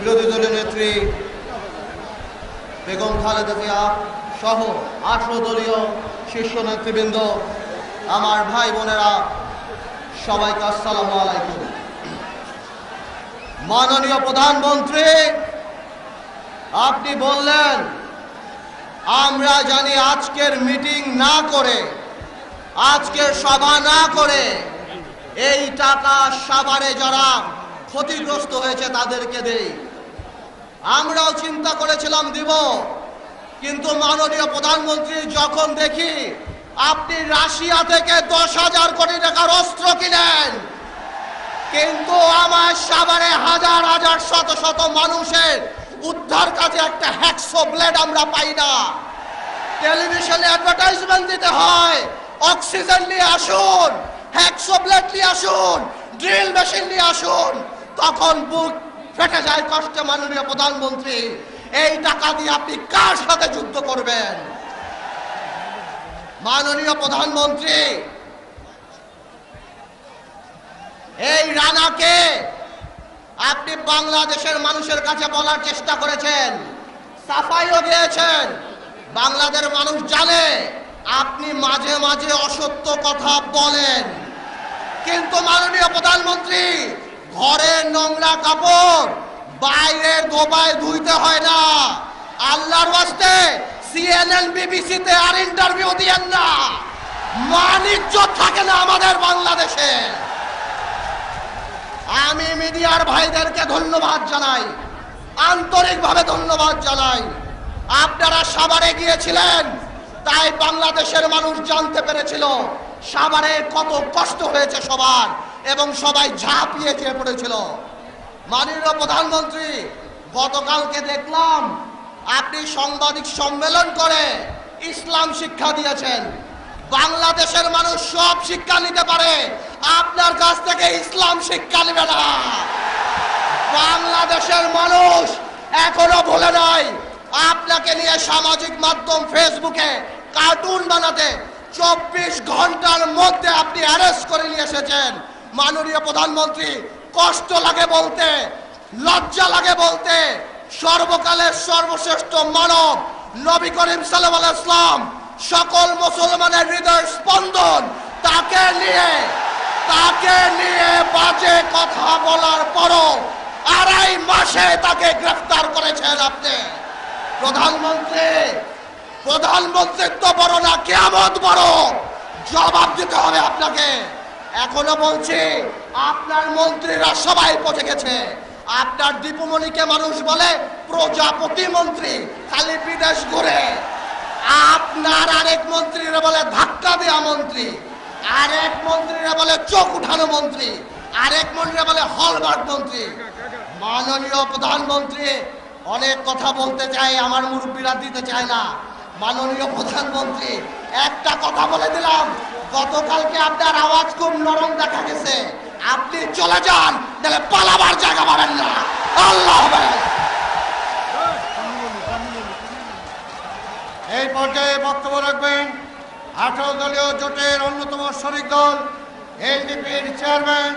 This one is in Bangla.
বিরোধী দলীয় নেত্রী বেগম খালেদা জিয়া সহ আঠারো দলীয় শীর্ষ নেতৃবৃন্দ, আমার ভাই বোনেরা, সবাইকে আসসালামু আলাইকুম। মাননীয় প্রধানমন্ত্রী, আপনি বললেন, আমরা জানি আজকের মিটিং না করে আজকের সভা না করে, এই টাকা সাভারে যারা ক্ষতিগ্রস্ত হয়েছে তাদেরকে দেই। আমরাও চিন্তা করেছিলাম দিব। কিন্তু মাননীয় প্রধানমন্ত্রী, যখন দেখি আপনি রাশিয়া থেকে দশ হাজার কোটি টাকার অস্ত্র কিনেন, কিন্তু আমার সাভারে হাজার হাজার শত শত মানুষের উদ্ধার কাজে একটা হ্যাকসো ব্লেড আমরা পাই না। টেলিভিশনে অ্যাডভার্টাইজমেন্ট দিতে হয়, অক্সিজেন নিয়ে আসুন, হ্যাকসো ব্লেড নিয়ে আসুন, ড্রিল মেশিন নিয়ে আসুন, তখন বুক ফেটে যায় কষ্টে মাননীয় প্রধানমন্ত্রী। এই টাকা দিয়ে আপনি কার সাথে যুদ্ধ করবেন? মাননীয় প্রধানমন্ত্রী, এই রানাকে আপনি বাংলাদেশের মানুষের কাছে বলার চেষ্টা করেছেন। সাফাইও দিয়েছেন। বাংলাদেশের মানুষ জানে, আপনি মাঝে মাঝে অসত্য কথা বলেন। কিন্তু মাননীয় প্রধানমন্ত্রী ঘরের নোংরা কাপড় ধোবায় ধুইতে হয় না। আল্লাহর ওয়াস্তে সিএনএন বিবিসিতে আর ইন্টারভিউ দিয়েন না। মানিজ্য থাকে না আমাদের বাংলাদেশে। আমি মিডিয়ার ভাইদেরকে ধন্যবাদ জানাই। আন্তরিকভাবে ধন্যবাদ জানাই। আপনারা সাভারে গিয়েছিলেন, তাই বাংলাদেশের মানুষ জানতে পেরেছিল, সাভারে কত কষ্ট হয়েছে সবার, এবং সবাই ঝাঁপিয়ে চেয়ে পড়েছিল। মাননীয় প্রধানমন্ত্রী গতকালকে দেখলাম আপনি সাংবাদিক সম্মেলন করে ইসলাম শিক্ষা দিয়েছেন। বাংলাদেশের মানুষ সব শিক্ষা নিতে পারে। আপনার কাছ থেকে ইসলাম শিক্ষা নেবে না। বাংলাদেশের মানুষ এখনও ভুলে নাই, আপনাকে নিয়ে সামাজিক মাধ্যম ফেসবুকে কার্টুন বানাতে চব্বিশ ঘণ্টার মধ্যে আপনি অ্যারেস্ট করে নিয়ে এসেছেন। মাননীয় প্রধানমন্ত্রী, কষ্ট লাগে বলতে। লজ্জা লাগে বলতে, সর্বকালের সর্বশ্রেষ্ঠ মানব নবী করিম সাল্লাহ ইসলাম সকল মুসলমানের হৃদয় স্পন্দন, তাকে নিয়ে তাকে নিয়ে বাজে কথা বলার পরও আড়াই মাসে তাকে গ্রেফতার করেছেন আপনি। প্রধানমন্ত্রী, প্রধানমন্ত্রিত্ব বড় না কেমন বড়? জবাব দিতে হবে আপনাকে। এখনও বলছি, আপনার মন্ত্রীরা সবাই পচে গেছে। আপনার দীপুমণিকে মানুষ বলে প্রজাপতি মন্ত্রী, খালি বিদেশ ঘুরে। আপনার আরেক মন্ত্রীরা বলে ধাক্কা দেওয়া মন্ত্রী, আরেক মন্ত্রীরা বলে চোখ উঠানো মন্ত্রী, আরেক মন্ত্রীরা বলে হলমার্ক মন্ত্রী। মাননীয় প্রধানমন্ত্রী, অনেক কথা বলতে চাই, আমার মুরব্বীরা দিতে চায় না। মাননীয় প্রধানমন্ত্রী, একটা কথা বলে দিলাম, গতকালকে আপনার আওয়াজ খুব নরম দেখা গেছে। আপনি চলে যান তাহলে পালাবার জায়গা আল্লাহ এই পর্যায়ে বক্তব্য রাখবেন আঠারো দলীয় জোটের অন্যতম শরিক দল এলডিপির চেয়ারম্যান